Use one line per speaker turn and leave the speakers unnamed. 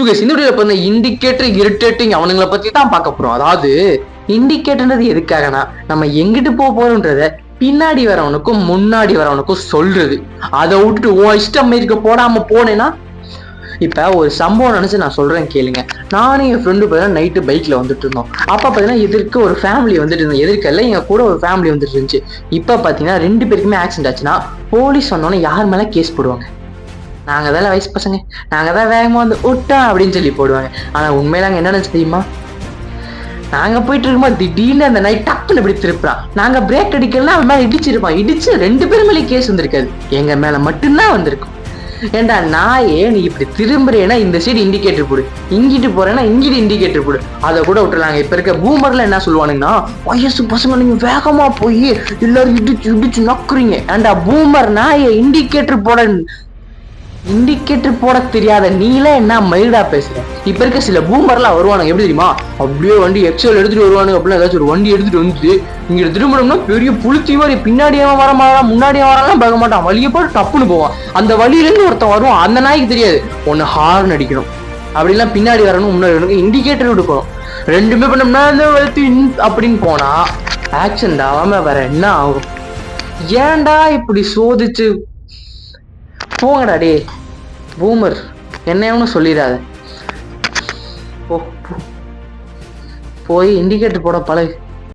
சுகேஷ் இந்த வீடியோல பண்ண இண்டிகேட்டர் இரிட்டேட்டிங் அவனுங்களை பத்தி தான் பார்க்க போறோம். அதாவது இண்டிகேட்டர்ன்றது எதுக்காகனா நம்ம எங்கிட்டு போக போறோம்ன்றத பின்னாடி வரவனுக்கும் முன்னாடி வரவனுக்கும் சொல்றது. அதை விட்டுட்டு உன் இஷ்டம் இருக்க போடாம போனேன்னா? இப்ப ஒரு சம்பவம் நினைச்சு நான் சொல்றேன் கேளுங்க. நானும் என் ஃப்ரெண்டு பார்த்தீங்கன்னா நைட்டு பைக்ல வந்துட்டு இருந்தோம். அப்ப பாத்தீங்கன்னா எதிர்க்க ஒரு ஃபேமிலி வந்துட்டு இருந்தோம் எதிர்க்கல எங்க கூட ஒரு ஃபேமிலி வந்துட்டு இருந்துச்சு. இப்ப பாத்தீங்கன்னா ரெண்டு பேருக்குமே ஆக்சிடென்ட் ஆச்சுன்னா போலீஸ் வந்தோன்னே யார் மேல கேஸ் போடுவாங்க? நாங்க தான் வயசு பசங்க நாங்க தான் வேகமா வந்து விட்டா அப்படின்னு சொல்லி போடுவாங்க. ஆனா உண்மையில அங்க என்ன தெரியுமா? நாங்க போயிட்டு இருக்கும்போது திடீர்னு அந்த நைட் டக்குன்னு இப்படி திருப்புறான் நாங்க பிரேக் அடிக்கலாம் அவன் மேல இடிச்சிருப்பான். இடிச்சு ரெண்டு பேரும் மேலே கேஸ் வந்திருக்காது. எங்க மேல மட்டும்தான் வந்திருக்கும். ஏண்டா நாயே நீ இப்படி திரும்புறேன்னா இந்த சைடு இண்டிகேட்டர் போடு. இங்கிட்டு போறேன்னா இங்கிட்டு இண்டிகேட்டர் போடு. அதை கூட விட்டுலாங்க இப்ப இருக்க பூமர்ல என்ன சொல்லுவானுங்கன்னா வயசு பசங்க நீங்க வேகமா போய் எல்லாரும் இடிச்சு இடிச்சு நக்குறீங்க. ஏண்டா பூமர் நாயே இண்டிகேட்டர் போட இண்டிகேட்டர் போட தெரியாத நீலாம் என்ன மயில்டா பேசுற? இப்ப இருக்க சில பூமர்லாம் வருவானுங்க. எப்படி தெரியுமா? அப்படியே வண்டி எக்ஸல் எடுத்துட்டு வருவானுங்க அப்படிலாம் ஏதாச்சும் ஒரு வண்டி எடுத்துட்டு வந்துட்டு இங்க திரும்பணும்னா பெரிய புளுத்தி மாதிரி பின்னாடி அவன் வர மாட்டான் முன்னாடி வரலாம் பார்க்க மாட்டான். வழியை போட்டு டப்புன்னு போவான். அந்த வழியில இருந்து ஒருத்தன் வருவான். அந்த நாய்க்கு தெரியாது. ஒன்னு ஹார்ன் அடிக்கணும். அப்படிலாம் பின்னாடி வரணும் முன்னாடி வரணும். இண்டிகேட்டர் கொடுக்கணும் ரெண்டுமே பண்ணோம்னா இந்த வளர்த்து அப்படின்னு போனா ஆக்சிடென்ட் ஆகாம வேற என்ன ஆகும்? ஏன்டா இப்படி சோதிச்சு போங்கடா டே பூமர் என்னையவனு சொல்லிடாத. போ போ. போய் இண்டிகேட்டர் போட பழகு.